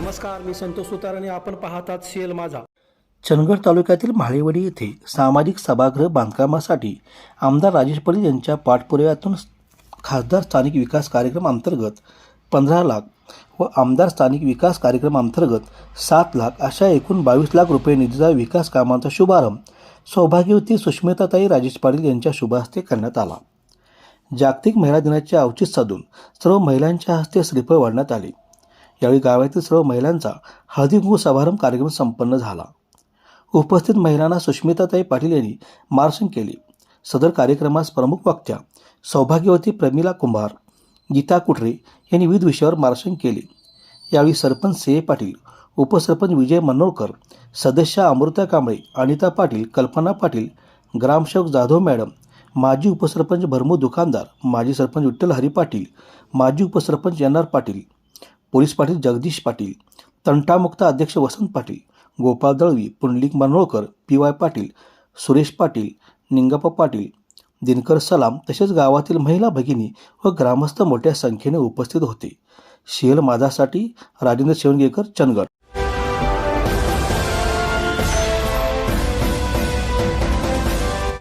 नमस्कार मी संतोष सुतार आणि आपण पाहतात सीएल माझा. चंदगड तालुक्यातील माळेवाडी येथे सामाजिक सभागृह बांधकामासाठी आमदार राजेश पाटील यांच्या पाठपुराव्यातून खासदार स्थानिक विकास कार्यक्रम अंतर्गत पंधरा लाख व आमदार स्थानिक विकास कार्यक्रम अंतर्गत सात लाख अशा एकूण बावीस लाख रुपये निधीचा विकास कामांचा शुभारंभ सौभाग्यवती सुष्मिताताई राजेश पाटील यांच्या शुभहस्ते करण्यात आला. जागतिक महिला दिनाचे औचित्य साधून सर्व महिलांच्या हस्ते श्रीफळ वाढण्यात आले. यावेळी गावातील सर्व महिलांचा हळदीकुंकू समारंभ कार्यक्रम संपन्न झाला. उपस्थित महिलांना सुष्मिताताई पाटील यांनी मार्गदर्शन केले. सदर कार्यक्रमास प्रमुख वक्त्या सौभाग्यवती प्रमिला कुंभार गीता कुटरे यांनी विविध विषयावर मार्गदर्शन केले. यावेळी सरपंच से पाटील उपसरपंच विजय मनोरकर सदस्य अमृता कांबळे अनिता पाटील कल्पना पाटील ग्रामसेवक जाधव मॅडम माजी उपसरपंच भरमू दुकानदार माजी सरपंच विठ्ठल हरी पाटील माजी उपसरपंच N R Patil police Patil Jagdish Patil तंटामुक्त अध्यक्ष वसंत पाटील गोपाळ दळवी पुंडलिक मानोळकर पी वाय पाटील सुरेश पाटील निंगप्पा पाटील दिनकर सलाम तसेच गावातील महिला भगिनी व ग्रामस्थ मोठ्या संख्येने उपस्थित होते. शेल माझासाठी राजेंद्र शेवणगेकर चंदगड.